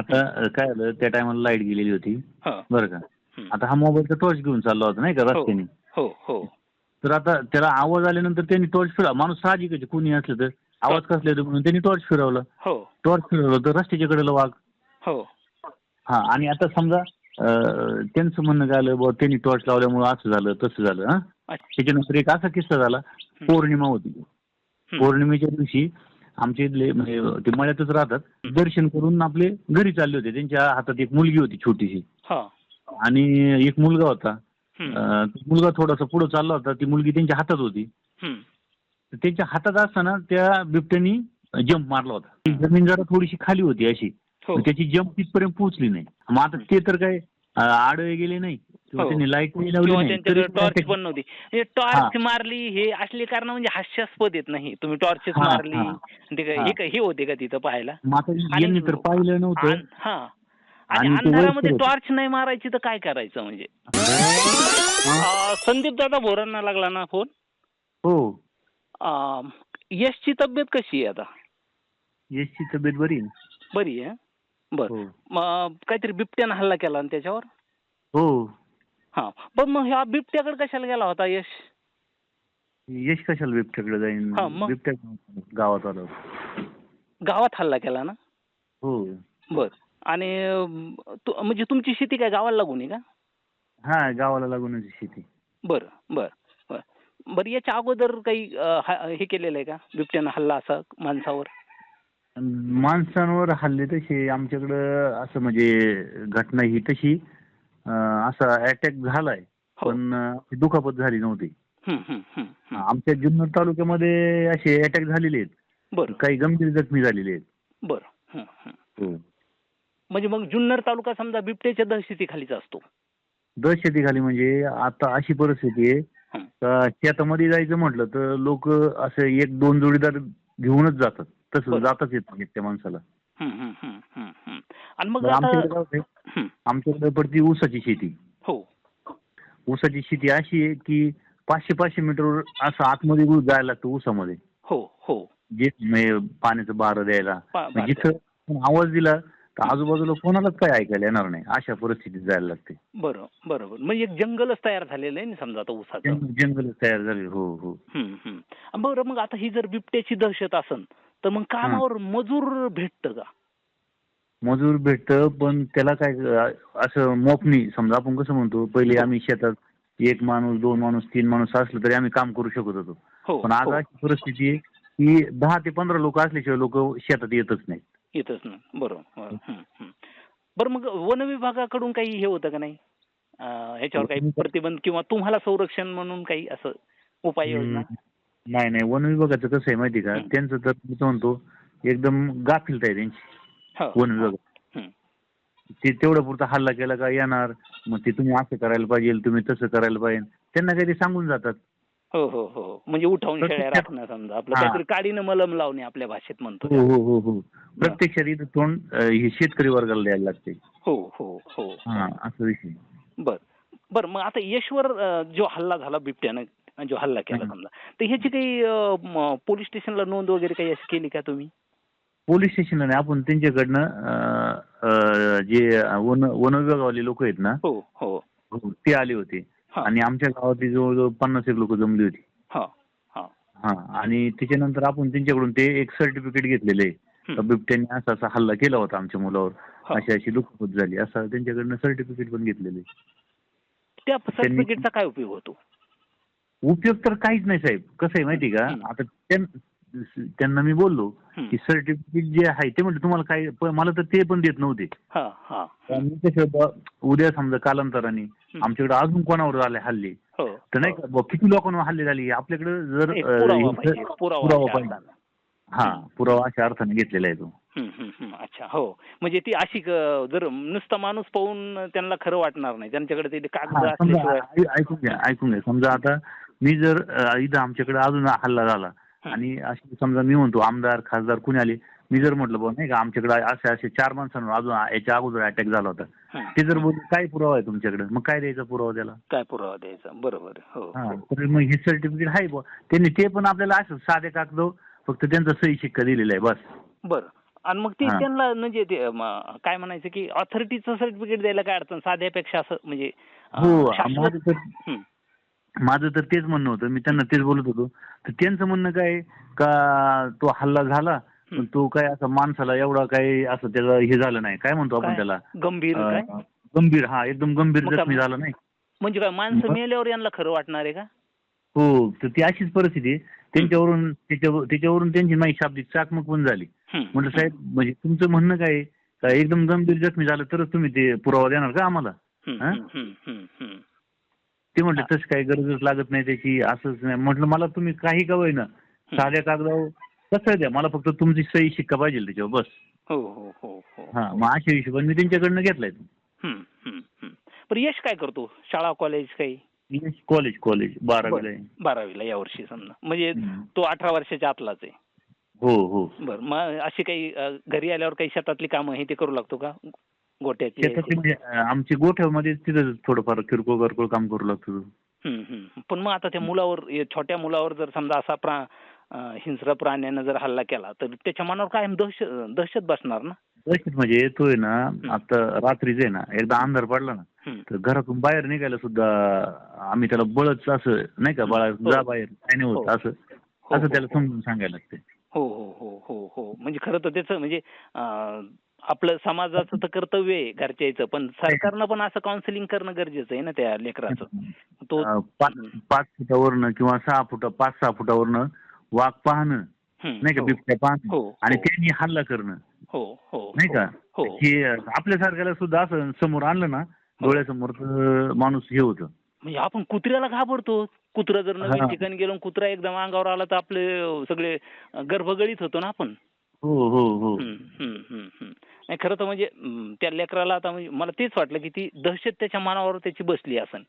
आता काय झालं? त्या टायमाला लाइट गेलेली होती. हा. बरं का? हं. आता हा मोबाईलचा टॉर्च घेऊन चालला होता नाही का रस्त्याने? हो हो. तर आता त्याला आवाज आल्यानंतर त्यांनी टॉर्च फिरवा माणूस साहजिकच आहे, कुणी असलं तर. आवाज कसले होते म्हणून त्यांनी टॉर्च फिरवला. हो. टॉर्च फिरवलं तर रस्त्याच्या कडेला वाघ. हो. हा आणि आता समजा अ, त्यांचं म्हणणं काय आलं बुवा त्यांनी टॉर्च लावल्यामुळे असं झालं तसं झालं हा? अच्छा. त्याच्यानंतर एक असा किस्सा झाला. पौर्णिमा होती. हं. पौर्णिमेच्या दिवशी आमचे इथले म्हणजे ते मळ्यातच राहतात. दर्शन करून आपले घरी चालले होते. त्यांच्या हातात एक मुलगी होती छोटीशी. हा. आणि एक मुलगा होता. मुलगा थोडासा पुढे चालला होता. ती मुलगी त्यांच्या हातात होती. त्यांच्या हातात असताना त्या बिबट्यानी जंप मारला होता. ती जमीन जरा थोडीशी खाली होती अशी. हो. त्याची जंप तिथपर्यंत पोहोचली नाही. मग आता ते तर काय आडवे गेले नाही. किंवा हो. त्यांनी लाइट लावली टॉर्च पण नव्हती. म्हणजे टॉर्च मारली हे असली कारण म्हणजे हास्यास्पद येत नाही तुम्ही टॉर्चच हा, मारली. हा. ते काय- हा. होते का तिथं पाहायला? तर पाहिलं नव्हतं. हा. आणि अंधारामध्ये. टॉर्च नाही मारायची तर काय करायचं म्हणजे? संदीप दादा भोरांना लागला ना फोन हो. यशची तब्येत कशी आहे आता? यशची तब्येत बरी आहे. बरी आहे बर. हो. काहीतरी बिबट्यानं हल्ला केला त्याच्यावर? हो. हा. पण मग ह्या बिबट्याकडे कशाला गेला होता यश? यश कशाला बिबट्याकडे जाईन? हा, मग? बिबट्या गावात आलो गावात हल्ला केला ना? हो. बर. आणि अं, तु- म्हणजे तुमची शेती काय गावाला लागून आहे का? हा गावाला लागूनच शेती. बरं बरं बरं. बरं याच्या अगोदर काही अं, हा- हे केलेलं आहे का? बिबट्यानं हल्ला असा माणसावर? माणसांवर हल्ले तसे आमच्याकडं असं म्हणजे घटना ही तशी. असा अटॅक झालाय. हो. पण दुखापत झाली नव्हती. आमच्या जुन्नर तालुक्यामध्ये असे अटॅक झालेले आहेत. बरं. काही गंभीर जखमी झालेले आहेत. बरं. हं, म्हणजे मग जुन्नर तालुका समजा बिबट्याच्या दहशतीखालीच असतो. दहशतीखाली म्हणजे आता अशी परिस्थिती आहे. का शेतामध्ये जायचं म्हटलं तर लोक असं एक दोन जोडीदार घेऊनच जातात. तसं. जाताच येत नाही त्या माणसाला. आणि मग आमच्याकडे पडती ऊसाची शेती. हो. ऊसाची शेती अशी आहे की पाचशे पाचशे मीटरवर असं आतमध्ये ऊस जायला लागतं ऊसामध्ये. हो हो. जे म्हणजे पाण्याचं बारं द्यायला. पा- म्हणजे जिथं आपण आवाज दिला तर आजूबाजूला कोणालाच काय ऐकायला येणार नाही. अशा परिस्थितीत जायला लागते. बरं बरोबर म्हणजे एक जंगलच तयार झालेलं आहे ना समजा आता ऊसाचं? जंग- जंगलच तयार झाले हो हो. हं, हं. बरं मग आता ही जर बिबट्याची दहशत असन तर मग कामावर मजूर भेटतं का? मजूर भेटतं पण त्याला काय असं मोपणी समजा आपण कसं म्हणतो पहिले आम्ही शेतात एक माणूस दोन माणूस तीन माणूस असलं तरी आम्ही काम करू शकत होतो हो पण आज हो. अशी परिस्थिती आहे की दहा ते पंधरा लोक असल्याशिवाय लोक शेतात येतच नाहीत येतच ना बरोबर बरं हं, हं. बरं मग वन विभागाकडून काही हे होतं का नाही अं, ह्याच्यावर काही प्रतिबंध किंवा तुम्हाला संरक्षण म्हणून काही असं उपाययोजना हम्म. नाही नाही वन विभागाचं कसं आहे माहिती का हं. त्यांचं तर मी तर म्हणतो एकदम गाफिलता आहे त्यांची. वन विभाग हं. ते तेवढं पुरता हल्ला केला का येणार? मग ते तुम्ही असं करायला पाहिजे तुम्ही तसं करायला पाहिजे. त्यांना काही सांगून जातात. हो हो हो. म्हणजे उठावून शेळ्या राखणं समजा. आपलं हा. काहीतरी काडीनं मलम लावणे आपल्या भाषेत म्हणतो हो हो हो हो. प्रत्यक्षात इथं तोंड हे शेतकरी वर्गाला द्यायला लागते. हो हो हो. हा असा विषय बर. बर मग आता यशवर जो हल्ला झाला बिबट्यानं जो हल्ला केला हं. समजा तर ह्याची काही पोलीस स्टेशनला नोंद वगैरे काही अशी केली का तुम्ही? पोलीस स्टेशनला नाही आपण त्यांच्याकडनं जे वन वन विभागावाले लोक आहेत ना हो हो. ते आले होते. हा. आणि आमच्या गावातली जवळजवळ पन्नास एक लोक जमली होती. हा हा. हा आणि त्याच्यानंतर आपण त्यांच्याकडून ते एक सर्टिफिकेट घेतलेलं. आहे. का बिबट्याने असा असा हल्ला केला होता आमच्या मुलावर. हा. अशी अशी दुखापत झाली. असं त्यांच्याकडनं सर्टिफिकेट पण घेतलेलं. आहे त्या सर्टिफिकेटचा काय उपयोग होतो? उपयोग तर काहीच नाही साहेब. कसं आहे माहिती का? हं. आता त्यां- त्यांना मी बोललो. की सर्टिफिकेट जे आहे ते म्हणजे तुम्हाला काय मला तर ते पण देत नव्हते हा हा उद्या समजा कालांतराने. आमच्याकडे अजून कोणावर आले हल्ले हो तर नाही का किती लोकांवर हल्ले झाले आपल्याकडे जर पुरावा पाहिजे. हा पुरावा अशा अर्थाने घेतलेला आहे तो. अच्छा हो म्हणजे ती अशी जर नुसता माणूस पाहून त्यांना खरं वाटणार नाही त्यांच्याकडे ते कागद ऐकून घ्या ऐकून घ्या समजा आता मी जर इथं आमच्याकडे अजून हल्ला झाला. आणि अशी समजा मी म्हणतो आमदार खासदार कुणी आले मी जर म्हटलं बुवा नाही का आमच्याकडे असे असे चार माणसांवर अजून याच्या अगोदर अटॅक झाला होता. ते जर बोलले काय पुरावा आहे तुमच्याकडे? मग काय द्यायचा पुरावा त्याला? काय पुरावा द्यायचा? बरोबर हो. हा मग हे सर्टिफिकेट आहे बुवा. त्यांनी ते पण आपल्याला असं साधे कागद फक्त त्यांचा सही शिक्का दिलेला आहे बस. बरं. आणि मग ते. त्यांना म्हणजे ते काय म्हणायचं की ऑथॉरिटीचं सर्टिफिकेट द्यायला काय अडचण? साध्यापेक्षा असं म्हणजे हो. माझं तर तेच म्हणणं होतं. मी त्यांना तेच बोलत होतो. तर त्यांचं म्हणणं काय का तो हल्ला झाला पण तो काय असं माणसाला एवढा काही असं त्याला हे झालं नाही. काय म्हणतो आपण? त्याला? गंभीर काय? अं, गंभीर. हा एकदम गंभीर मग काय- जखमी झाला नाही. म्हणजे काय माणसं? मेल्यावर यांना खरं वाटणार आहे का? हो तर ती अशीच परिस्थिती आहे. त्यांच्यावरून त्याच्यावर त्याच्यावरून त्यांची माझी शाब्दिक चाकमक पण झाली. म्हटलं साहेब म्हणजे तुमचं म्हणणं काय आहे? का एकदम गंभीर जखमी झालं तरच तुम्ही ते पुरावा देणार का आम्हाला? हा? ते म्हटलं तसं काही गरजच लागत नाही त्याची असंच नाही. म्हटलं मला तुम्ही काही का ना साध्या कागदावर कसं द्या? मला फक्त तुमची सही शिक्का पाहिजे त्याच्यावर बस. हो हो हो हो हा मग अशा हिशोबाने मी त्यांच्याकडनं घेतलाय. हं, हं, हं. पण यश काय करतो? शाळा कॉलेज काही? कॉलेज कॉलेज बारावीला आहे बारावीला यावर्षी समजा. म्हणजे हं. तो अठरा वर्षाच्या आतलाच आहे. हो हो. बर मग अशी काही घरी आल्यावर काही शेतातली कामं हे ते करू लागतो का? गोट्याची म्हणजे अं, आमची गोठ्यामध्ये तिथं थोडंफार किरकोळ किरकोळ काम करू लागतो हं, हं. पण मग आता त्या मुलावर या छोट्या मुलावर जर समजा असा प्रा अ, हिंस्र प्राण्यानं जर हल्ला केला तर त्याच्या मनावर काय दहशत दहशत बसणार ना दहशत म्हणजे येतोय ना आता रात्रीच आहे ना एकदा अंधार पडला ना हं. तर घरातून बाहेर निघायला सुद्धा आम्ही त्याला बळच असं नाही का बाळा जा बाहेर काय नाही होत हो. असं हो, असं हो, त्याला हो. समजून सांगायला लागते हो हो हो हो हो म्हणजे खरं तर त्याचं म्हणजे अं, आपलं समाजाचं तर कर्तव्य आहे घरच्याचं पण सरकारनं पण असं काउन्सिलिंग करणं गरजेचं आहे ना त्या लेकराचं. तो पाच पाच फुटावरनं किंवा सहा फुटा पाच सहा फुटावरनं वाघ पाहणं हं, नाही का हो, बिबट्या पाहणं हो, आणि हो. त्यांनी हल्ला करणं. हो. हो. नाही का? हो. की आपल्यासारख्याला सुद्धा असं समोर आणलं ना डोळ्यासमोर माणूस हे होतं. म्हणजे आपण कुत्र्याला घाबरतो. कुत्रा जर नवीन हा. ठिकाणी गेलो कुत्रा एकदम अंगावर आला तर आपले सगळे गर्भगळीत होतो ना आपण. हो हो हो. नाही खरं तर म्हणजे त्या लेकराला आता म्हणजे मला तेच वाटलं की ती दहशत त्याच्या मनावर त्याची बसली असन.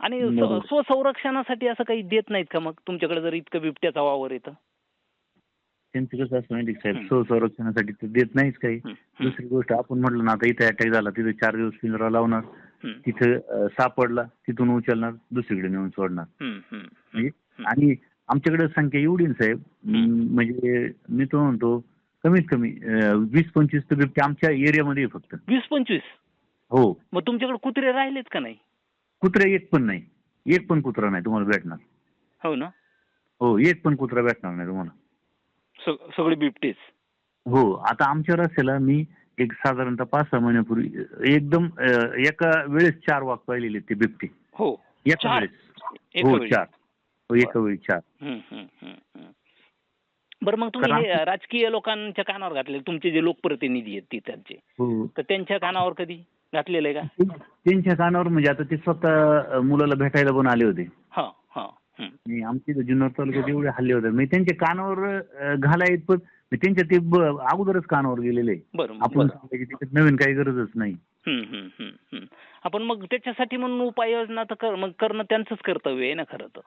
आणि स- बरोबर. स्वसंरक्षणासाठी असं काही देत नाहीत का मग? तुमच्याकडे जर इतकं बिबट्याचा वावर येतं त्यांचं कसं असतं माहिती हं. साहेब? स्वसंरक्षणासाठी तर देत नाहीच काही. दुसरी गोष्ट आपण म्हटलं ना आता इथे अटॅक झाला तिथे चार दिवस पिंजरा लावणार. तिथं अं, सापडला तिथून उचलणार दुसरीकडे नेऊन सोडणार. म्हणजे. आणि आमच्याकडे संख्या एवढी ना साहेब हं. म्हणजे मी तो म्हणतो कमीत कमी अं, वीस पंचवीस तर बिबटे आमच्या एरियामध्ये आहे फक्त. वीस पंचवीस? हो. मग तुमच्याकडे कुत्रे राहिलेत का नाही? कुत्रे एक पण नाही. एक पण कुत्रा नाही तुम्हाला भेटणार. हो ना? हो एक पण कुत्रा भेटणार नाही तुम्हाला. सगळे बिबटेच? हो आता आमच्या रस्त्याला मी एक साधारणतः पाच सहा महिन्यापूर्वी एकदम अं, एका वेळेस चार वाघ पाहिलेले ते बिबटे. हो. एका चार? वेळेस. एका हो वेळी? चार. हो एका वेळी चार. हम्म, हम्म, हम्म, हम्म. बरं मग तुम्ही हे राजकीय लोकांच्या कानावर घातले तुमचे जे लोकप्रतिनिधी आहेत तिथलचे हो. तर त्यांच्या कानावर कधी घातलेलं आहे का? त्यांच्या कानावर म्हणजे आता ते स्वतः मुलाला भेटायला पण आले होते. हा हा. आणि आमच्या इथं जुन्नर तालुक्यात एवढे हल्ले होते मी त्यांच्या कानावर अं, घालायत पण मी त्यांच्या ते ब- अगोदरच कानावर गेलेले. बरं आपण बरं. सांगायची तिथे नवीन काही गरजच नाही. आपण मग त्याच्यासाठी म्हणून उपाययोजना तर कर मग करणं त्यांचंच कर्तव्य आहे ना खरं तर?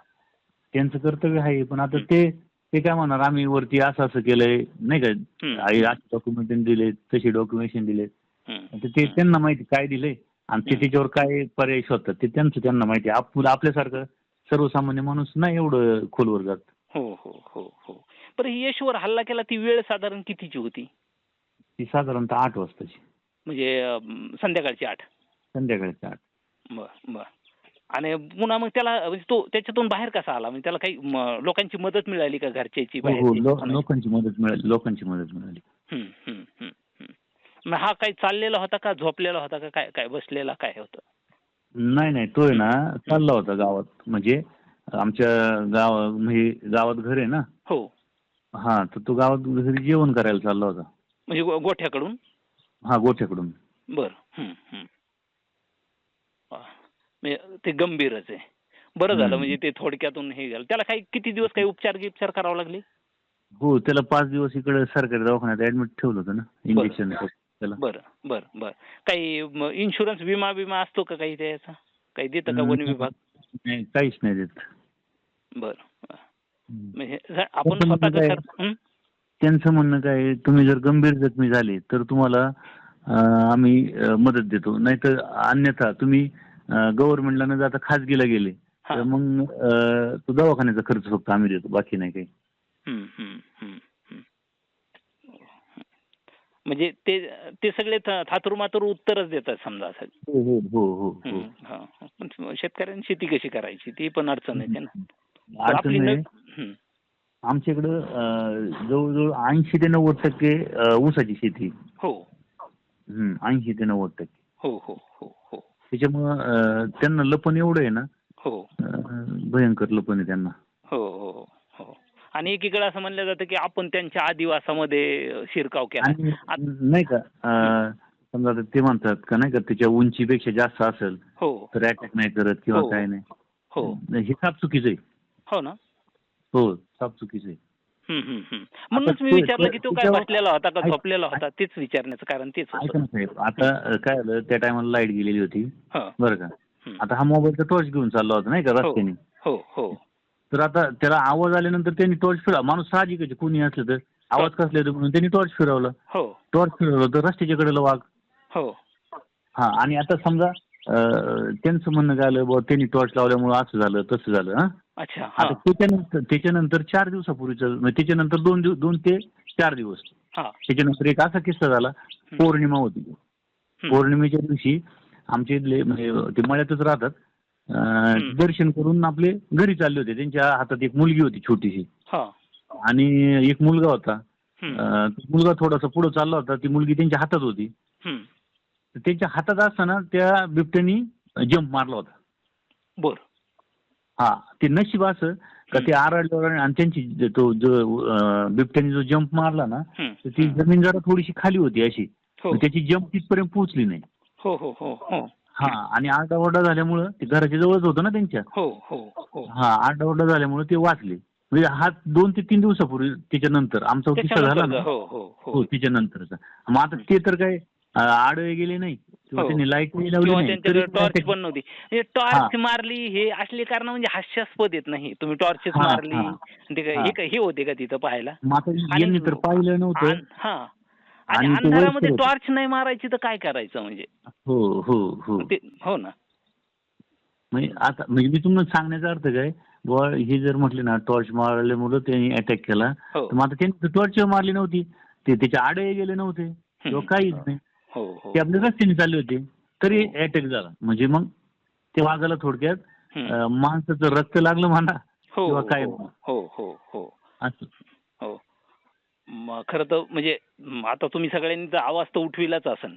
त्यांचं कर्तव्य आहे पण आता ते ते काय म्हणणार आम्ही वरती असं असं केलंय नाही का. आई असे डॉक्युमेंट दिले तसे डॉक्युमेंटेशन दिले. ते त्यांना माहिती काय दिलंय आणि ते. त्याच्यावर काय पर्याय शोधतात ते त्यांचं त्यांना माहिती आप आपल्यासारखं सर्वसामान्य माणूस नाही एवढं खोलवर जात हो हो हो हो. बरं ही यशवर हल्ला केला ती वेळ साधारण कितीची होती? ती साधारणतः आठ वाजताची. म्हणजे संध्याकाळची आठ. संध्याकाळची आठ. बर बर. आणि पुन्हा मग त्याला म्हणजे तो त्याच्यातून बाहेर कसा आला? म्हणजे त्याला काही म, लोकांची मदत मिळाली का घरच्याची हो हो बाहेरची? लोकांची मदत मिळाली लोकांची मदत मिळाली. हम्म, हम्म, हम्म, हम्म. मग हा काही चाललेला होता का? झोपलेला होता का? काय काय बसलेला काय होतं? नाही नाही तो आहे ना चालला होता गावात. म्हणजे आमच्या गाव म्हणजे गावात घर आहे ना? हो. हा तर तो गावात घरी जेवण करायला चालला होता. म्हणजे गो- गोठ्याकडून? हा गोठ्याकडून. बर. हम्म, हम्म. म्हणजे ते गंभीरच आहे. बरं झालं. म्हणजे ते थोडक्यातून हे झालं. त्याला काही किती दिवस काही उपचार गिपचार करावे लागले? हो त्याला पाच दिवस इकडे सरकारी दवाखान्यात ऍडमिट ठेवलं होतं ना इंजेक्शन त्याला. बरं बरं बरं. काही इन्शुरन्स विमा विमा असतो का काही त्याचा? काही देतं का वन. विभाग? नाही काहीच नाही देत. बरं. म्हणजे आपण त्याचं स्वतः म्हणणं कर? त्यांचं म्हणणं काय तुम्ही जर गंभीर जखमी झाले तर तुम्हाला आम्ही मदत देतो. नाहीतर अन्यथा तुम्ही गव्हर्नमेंटला न जाता खाजगीला गेले. तर मग तो दवाखान्याचा खर्च फक्त आम्ही देतो बाकी नाही काही. म्हणजे ते ते सगळे थातुरमातुर उत्तरच देतात समजा असं. हो हो हो हो हो. शेतकऱ्यांनी शेती कशी करायची? ती पण अडचण येते ना अडचण आपली नाही न- हम्म. आमच्या इकडं अं, जवळजवळ ऐंशी ते नव्वद टक्के ऊसाची शेती. हो. ऐंशी ते नव्वद टक्के. हो हो. त्याच्यामुळं त्यांना लपण एवढं आहे ना हो. भयंकर लपण आहे त्यांना. हो हो हो. आणि एकीकडे असं म्हणलं जातं की आपण त्यांच्या आदिवासामध्ये शिरकाव केला. नाही का समजा ते म्हणतात का नाही का त्याच्या उंचीपेक्षा जास्त असेल हो. तर अटॅक नाही करत किंवा हो. काय नाही. हो. हे साप चुकीचं आहे. हो ना. हो साप चुकीचं आहे. म्हणूनच मी विचारलं की तो काय बसलेला होता का झोपलेला होता? तेच विचारण्याचं कारण तेच होतं. आता काय झालं त्या टायमाला लाइट गेलेली होती. हं, बरं का. आता हा मोबाईलचा टॉर्च घेऊन चालला होता नाही का रस्त्याने? हो हो. तर आता त्याला आवाज आल्यानंतर त्यांनी टॉर्च फिरवा. माणूस साहजिकच कुणी असलं तर. आवाज कसला येतो म्हणून त्यांनी टॉर्च फिरवला. हो. टॉर्च फिरवलं तर रस्त्याच्या कडेला वाघ. हो. हा आणि आता समजा त्यांचं म्हणणं बुवा त्यांनी टॉर्च लावल्यामुळे असं झालं तसं झालं हा? अच्छा हा. आता त्याच्यानंतर त्याच्यानंतर चार दिवसापूर्वीचं म्हणजे त्याच्यानंतर दोन दिवस दोन ते चार दिवस. हा. त्याच्यानंतर एक असा किस्सा झाला पौर्णिमा होती. पौर्णिमेच्या दिवशी आमचे इथले म्हणजे ते मळ्यातच राहतात. दर्शन करून आपले घरी चालले होते. त्यांच्या हातात एक मुलगी होती छोटीशी. हा. आणि एक मुलगा होता. मुलगा थोडासा पुढे चालला होता. ती मुलगी त्यांच्या हातात होती. त्यांच्या हातात असताना त्या बिबट्यानी जंप मारला होता. बर. हा ते नशीब असं का ते आरडलं आणि त्यांची तो जो बिबट्याने जो जंप मारला ना तर ती जमीन जरा थोडीशी खाली होती अशी. हो. त्याची जंप तिथपर्यंत पोहोचली नाही. हो हो हो हो. हा आणि आरडाओरडा झाल्यामुळं ते घराच्या जवळच होतं ना त्यांच्या? हो हो हो. हा आरडाओरडा झाल्यामुळे ते वाचले. म्हणजे हा दोन ते तीन दिवसापूर्वी त्याच्यानंतर आमचा किस्सा झाला ना? हो हो हो. हो त्याच्यानंतरचा. मग आता ते तर काय आडवे गेले नाही. किंवा हो. त्यांनी लाइट लावली किंवा नाही तरी टॉर्च पण नव्हती. म्हणजे टॉर्च मारली हे असले कारण म्हणजे हास्यास्पद येत नाही तुम्ही टॉर्चच हा, मारली हा. होते का तिथं पाहायला? यांनी तर पाहिलं नव्हतं. हा. आणि अंधारामध्ये. टॉर्च नाही मारायची तर काय करायचं म्हणजे? हो हो हो. ते हो ना. म्हणजे आता म्हणजे मी तुम्हाला सांगण्याचा अर्थ काय? बुवा हे जर म्हटले ना टॉर्च मारल्यामुळं त्यांनी अटॅक केला हो. तर मग आता त्यांनी टॉर्च मारली नव्हती. ते त्याच्या आडे गेले नव्हते. किंवा काहीच नाही. ते आपल्या रस्त्याने चालले होते. तरी अटॅक झाला. म्हणजे मग ते वाजायला थोडक्यात माणसाचं रक्त लागलं म्हणा हो किंवा हो काय. हो हो हो. हो असं. हो. खरं तर म्हणजे आता तुम्ही सगळ्यांनी तर आवाज तर उठविलाच असन.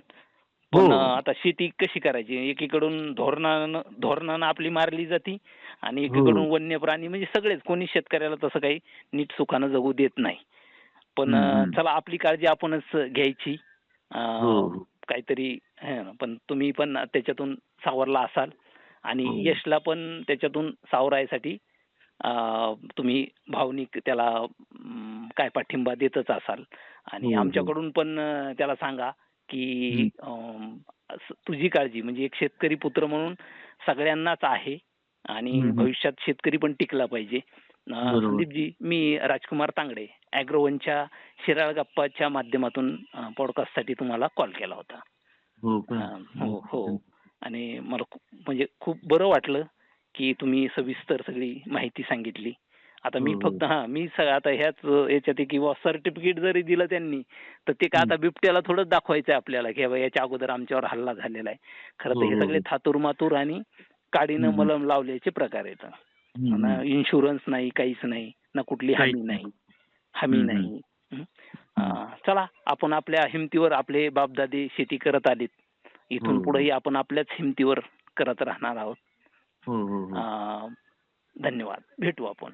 पण हो. आता शेती कशी करायची? एकीकडून धोरणानं धोरणानं आपली मारली जाती आणि एकीकडून हो. वन्य प्राणी म्हणजे सगळेच कोणी शेतकऱ्याला तसं काही नीट सुखानं जगू देत नाही. पण. चला आपली काळजी आपणच घ्यायची. हो, हो. काहीतरी हे ना, पण तुम्ही पण त्याच्यातून सावरला असाल आणि हो. यशला पण त्याच्यातून सावरायसाठी तुम्ही भावनिक त्याला काय पाठिंबा देतच असाल आणि हो, हो. आमच्याकडून पण त्याला सांगा की तुझी काळजी म्हणजे एक शेतकरी पुत्र म्हणून सगळ्यांनाच आहे आणि. भविष्यात शेतकरी पण टिकला पाहिजे. संदीपजी मी राजकुमार तांगडे अॅग्रोवनच्या शिराळ गप्पाच्या माध्यमातून पॉडकास्टसाठी तुम्हाला कॉल केला होता हो? अं, हो हो आणि मला म्हणजे खूप बरं वाटलं की तुम्ही सविस्तर सगळी माहिती सांगितली आता मी हो, हो. फक्त हा मी आता ह्याच याच्यात किंवा सर्टिफिकेट जरी दिलं त्यांनी तर ते का आता बिबट्याला थोडं दाखवायचंय आपल्याला की याच्या अगोदर आमच्यावर हल्ला झालेला आहे खरं तर हो, हे हो, सगळे हो. थातूर मातूर आणि काडीनं. मलम लावल्याचे प्रकार आहेत. ना. इन्शुरन्स नाही काहीच नाही ना कुठली हमी नाही. हमी नाही. चला आपण आपल्या हिमतीवर आपले बापदादे शेती करत आलेत. इथून हो. पुढेही आपण आपल्याच हिमतीवर करत राहणार आहोत. हो हो धन्यवाद. भेटू आपण.